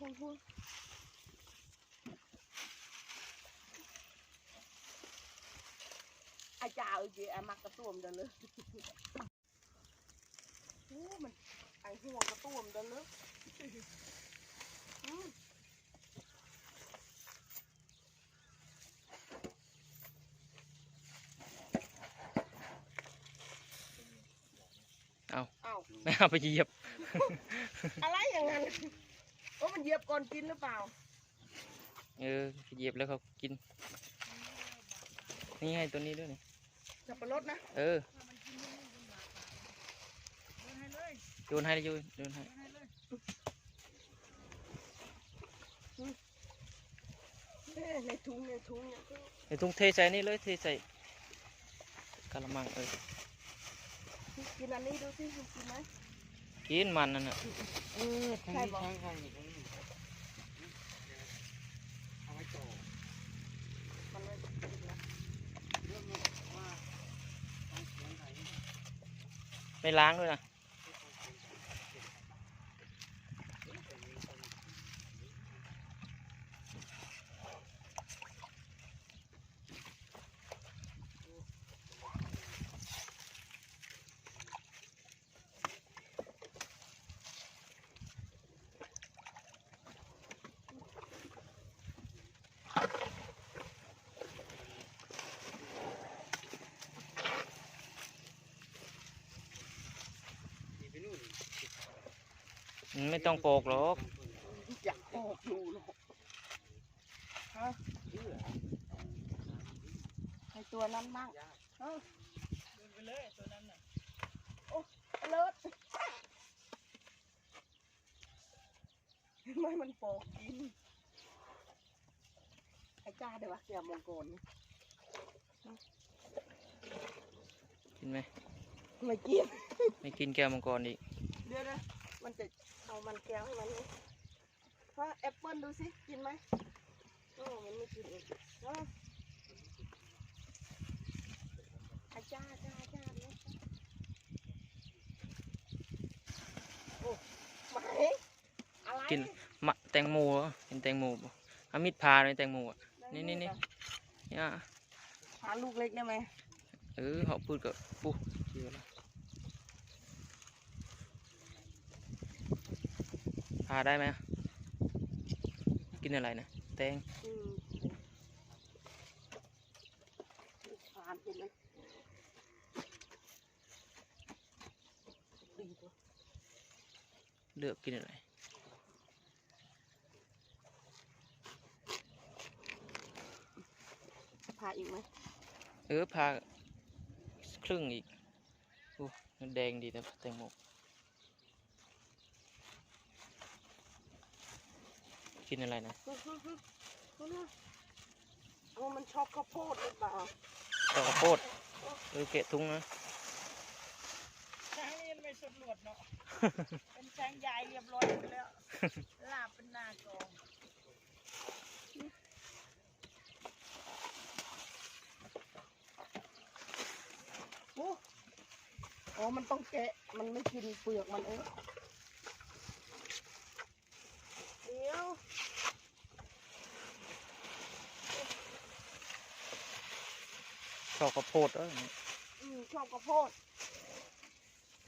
ห่วงห่วงอาจารย์เอ้ยอามักกระตุ้มเดินเลยโอ้มันไอห่วงกระตุ้มเดินเลยอืมเอาเอ้าไม่เอาไปเหยียบ อะไรอย่างนั้น โอ้มันเหยียบก่อนกินหรือเปล่า เออไปเหยียบแล้วเขากิน นี่ให้ตัวนี้ด้วยนี่สับปะรดนะ เออโยนให้เลยโยนโยนให้เอ้ยในถุงในถุงเนี่ยไอ้ทุ่งเทใส่นี่เลยเทใส่กะละมังเออกินอันนี้ดูสิกินไหมกินมันนั่นน่ะเออใช่บอก เอาไว้ต่อ มันไม่กินนะ เรื่องว่าต้องเสียงไหน ไม่ ล้างด้วยนะ ไม่ต้องโปกหรอกอยากออกดูหรอกฮะเชื่อไอตัวนั้นมั่งยากเออเดินไปเลยตัวนั้นน่ะเลิศไม่มันโปกกินไอ้จ้าเดี๋ยววะเกี่ยวมงกรนี่กินไหมไม่กิน ไม่กินแก้วมังกรอีก เดี๋ยวนะมันจะ เอามันแก้วให้มันนี่ฮะแอปเปิ้ลดูสิกินไหมโอ้มันไม่กินเองเอ้าอาจ้าจ้าจ้าเนี่ยโอ้ไหมอะไรกินมะแตงโมเหรอกินแตงโมบ่เอามีดพาเลยแตงโมอะนี่นี่นี่เนี่ยหาลูกเล็กได้ไหมเออเขาพูดกับปุ๊เชื่อแล้ว พาได้ไหมกินอะไรนะแตงอืมผ่านไปเลยดีตัวเลือกกินอะไรพาอีกไหมเออพาครึ่งอีกโอ้แดงดีแต่แตงโม กินอะไรนะฮึฮึฮึฮึนะเอามันชอบข้าวโพดหรือเปล่าข้าวโพดเออเกะทุงนะช้างนี่ไม่สุดหลวดเนาะ เป็นช้างใหญ่เรียบร้อยหมดแล้ว ลาบเป็นหน้ากองโอ้อ๋อมันต้องแกะ มันไม่กินเปลือกมันเองเดี๋ยว ชอบข้าวโพดเอออืมชอบข้าวโพด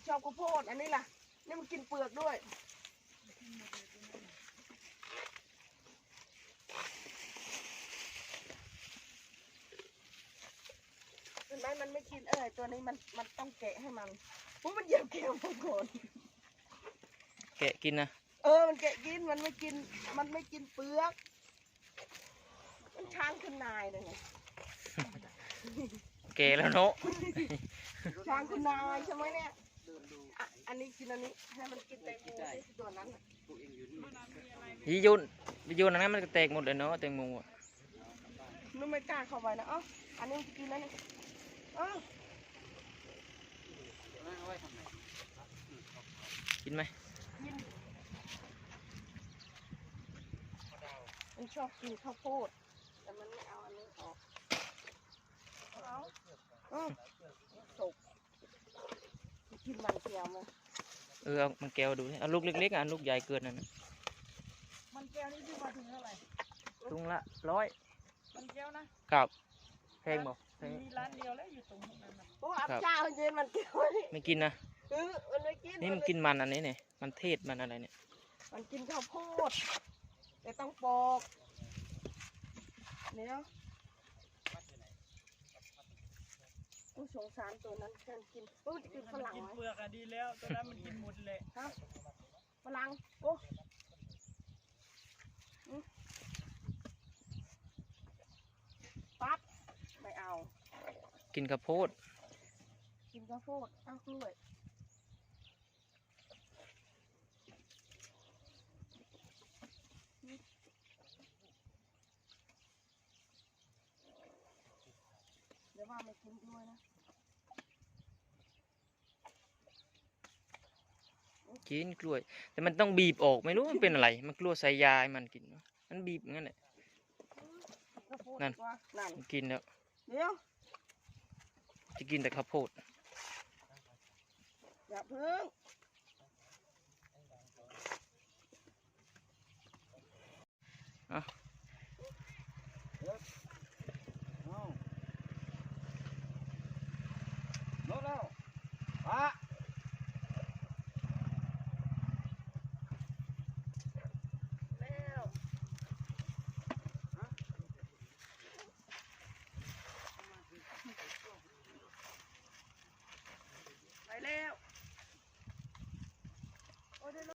ชอบข้าวโพด อันนี้ล่ะ นี่มันกินเปลือกด้วย เห็นไหมมันไม่กิน เออตัวนี้มันมันต้องแกะให้มันเพราะมันเหยียบแก้วมันก่อน แกะกินนะเออ มันแกะกิน มันไม่กิน มันไม่กินเปลือก มันช้างขึ้นนายเลยไง แกะแล้วเนาะช้างขึ้นนายใช่ไหมเนี่ยเดินดูอะอันนี้กินอันนี้ให้มันกินแตงโมสิตัวนั้นน่ะพวกเองอยู่นี่ยีโยนยีโยนอันนั้นมันก็แตกหมดเลยเนาะแตงโมอะนุ่มไม่กล้าเข้าไปนะเอ้าอันนี้มันจะกินแล้วนี่เอ้าเอาไว้ทำไมกินไหมกินมันชอบกินข้าวโพดแต่มันไม่เอาอันนี้ออกเอาเอ้า ตกกินมันเกลียวไหมเออเอามันแก้วดูสิเอาลูกเล็กๆอะลูกใหญ่เกินนั่นน่ะมันแก้วนี่ซื้อมาถึงเท่าไหร่ถุงละร้อยมันแก้วนะครับแพงบ่แพงมีร้านเดียวแล้วอยู่ตรงนั้นน่ะโอ้อับเจ้าเย็นมันเกี่ยวนี่ไม่กินนะเออมันไม่กินนี่มันกินมันอันนี้เนี่ยมันเทศมันอะไรเนี่ยมันกินข้าวโพดแต่ต้องปอกเนี่ย วผู้สงสารตัวนั้นกันกินโอ้ยกินฝมันรั่งกินไหมเปลือกอะดีแล้ว ตัวนั้นมันกินหมดเลยฮะฝรั่งโอ้อืมปั๊บไม่เอา กินข้าวโพด กินข้าวโพดเอากล้วยเดี๋ยวว่าไม่กินกล้วยนะ กินกล้วย แต่มันต้องบีบออกไม่รู้มันเป็นอะไร มันกลัวใส่ยาให้มันกินวะมันบีบงั้นแหละข้าวโพดนั่นดีกว่านั่นมันกินแล้วเดี๋ยวจะกินแต่ข้าวโพดอย่าเพึ่งอะ